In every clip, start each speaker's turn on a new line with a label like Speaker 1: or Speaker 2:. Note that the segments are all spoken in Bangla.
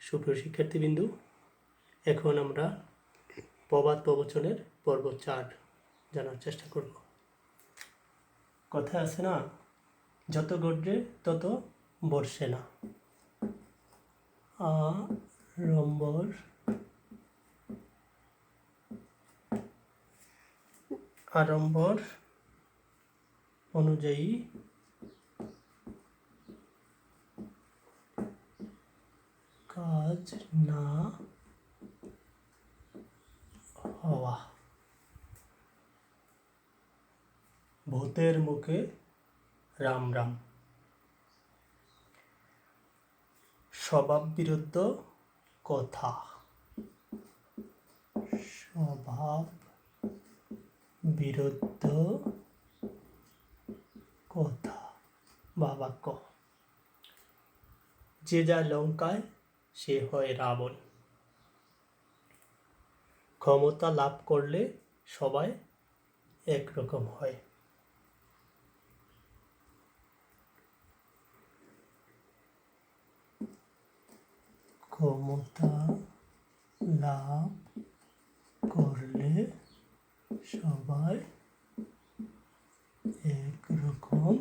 Speaker 1: সুপ্রিয় শিক্ষার্থীবৃন্দু, এখন আমরা প্রবাদ প্রবচনের পর্ব চার জানার চেষ্টা করব। কথা আছে না, যত গড়ে তত বর্ষে না। আড়ম্বর আড়ম্বর অনুযায়ী কাজ না। হওয়া ভূতের মুখে রাম রাম। স্বভাব বিরুদ্ধ কথা। স্বভাব বিরুদ্ধ কথা। বা বাক্য যে যায় লঙ্কায় সে হয় রাবণ। ক্ষমতা লাভ করলে সবাই একরকম হয়। ক্ষমতা লাভ করলে সবাই একরকম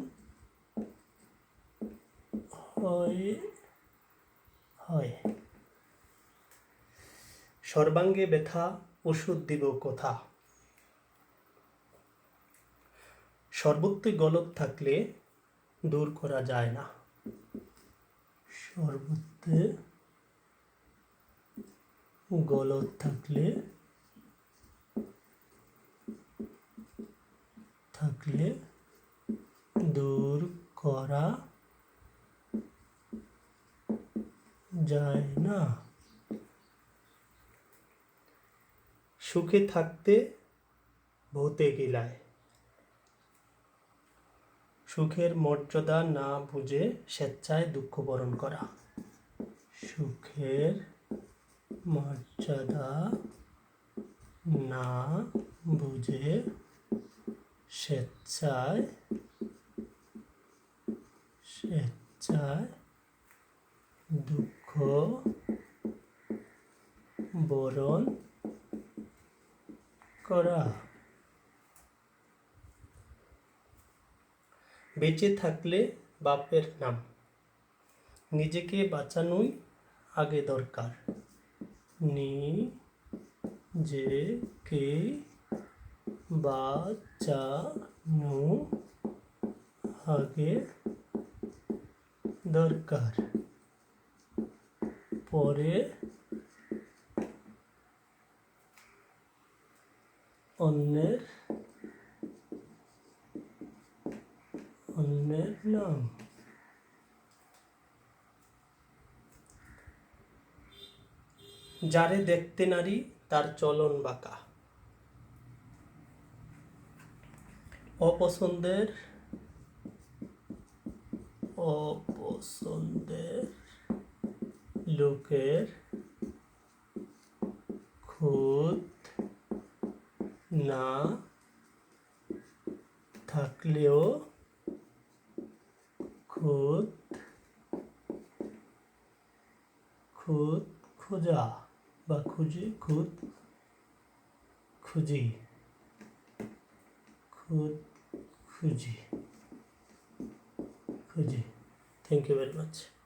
Speaker 1: হয় হয় সর্বাঙ্গে ব্যথা, ওষুধ দিব কোথা? সর্বত্রই গলত থাকলে দূর করা যায় না। সর্বত্রে গলত থাকলে থাকলে দূর করা যায় না। সুখে থাকতে ভূতে গিলায়। সুখের মর্যাদা না বুঝে স্বেচ্ছায় দুঃখ বরণ করা। সুখের মর্যাদা না বুঝে স্বেচ্ছায় স্বেচ্ছায় দুঃখ বরণ করা। বেঁচে থাকলে বাপের নাম। নিজেকে বাঁচানোই আগে দরকার। নিজেকে বাঁচানো আগে দরকার। পরে অন্যের অন্যের নাম। যারে দেখতে নারী তার চলন বাঁকা। অপছন্দের অপছন্দের লোকের খুদ না থাকলেও খুদ খুদ খোঁজা বা খুঁজে খুদ খুঁজি খুদ খুঁজি খুঁজি। Thank you very much